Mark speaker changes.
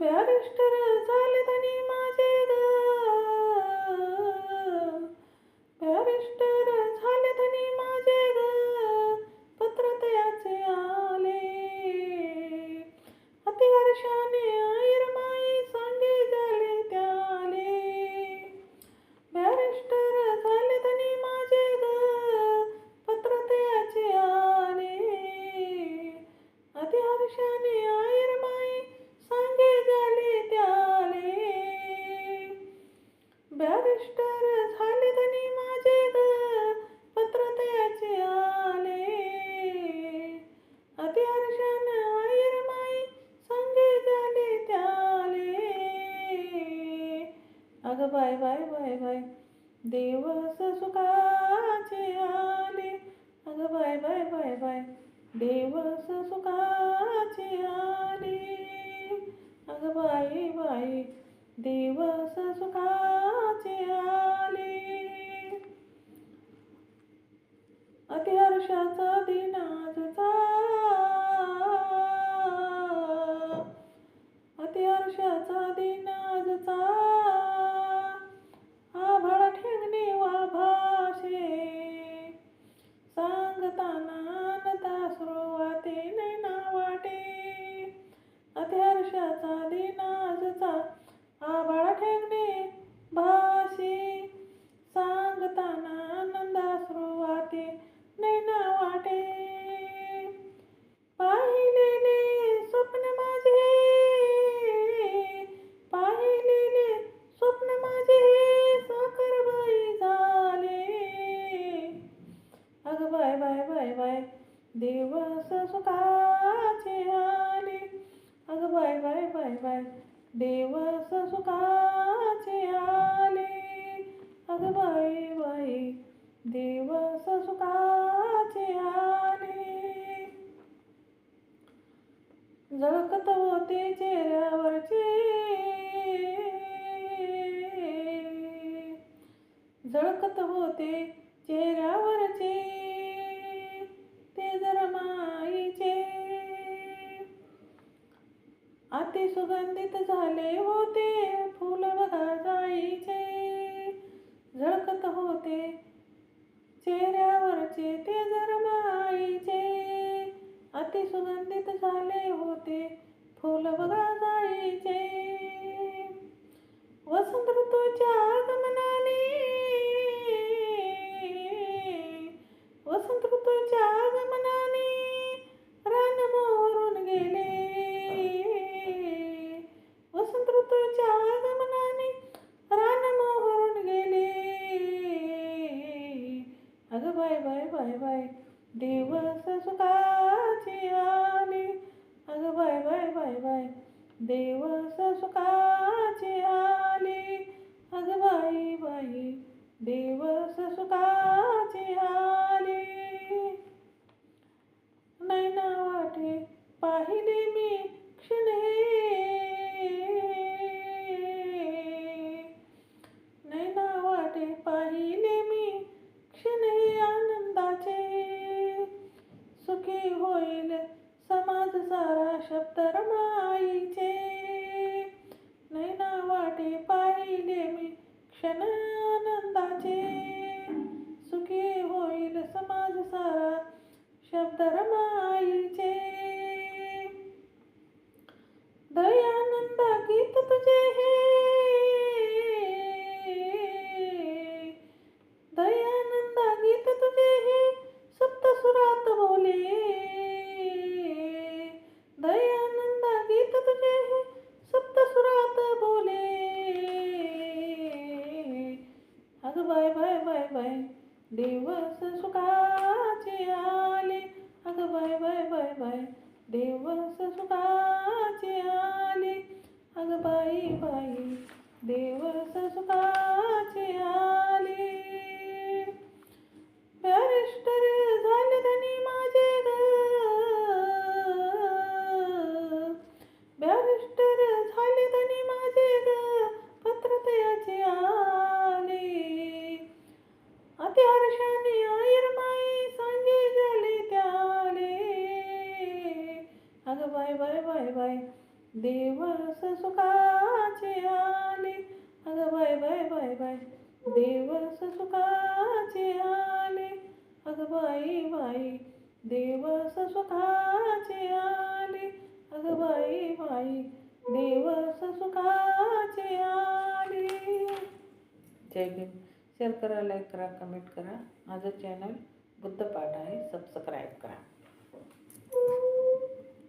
Speaker 1: Barrister झाले धनी माझे ग दिवस सुखाचे आले. अग बाय बाय बाय बाय. दिवस सुखाचे आले. अग बाई बाई दिवस सुखाचे आले. अतिहर्षाचा दिना सुखाचे आले. अग बाय बाय बाय बाय देवस सुखाचे आले. अग बाय बाय देवस सुखाचे आले. झळकत होते चेहऱ्यावरचे. झळकत होते चेहऱ्या ते सुगंधित झाले होते फुल बघा जाईचे. झळकत होते चेहऱ्यावरचे ते जर माईचे. अति सुगंधित झाले होते फुल बघा जाईचे. वसंत ऋतूच्या आगमनाने वाटे पाहिले मी क्षण आनंदाचे. सुखी होईल समाज सारा शब्द रमाईचे. नैना वाटे पाहिले मी क्षण आनंदाचे. सुखी होईल समाज सारा शब्द रमा दिवस सुखाचे आले. अग बाय बाय बाय बाय. दिवस सुखाचे आले. अग बाई बाई. दिवस सुखाचे आले. बाय बाय बाय बाय. दिवस सुखाचे आले. अगं बाय बाय बाय बाय. दिवस सुखाचे आले. अगं बाई बाई. दिवस सुखाचे आले. अगं बाई बाई. दिवस सुखाचे आले. जय भीम. शेअर करा लाईक करा कमेंट करा. माझं चॅनल बुद्धपाठ आहे. सबस्क्राईब करा.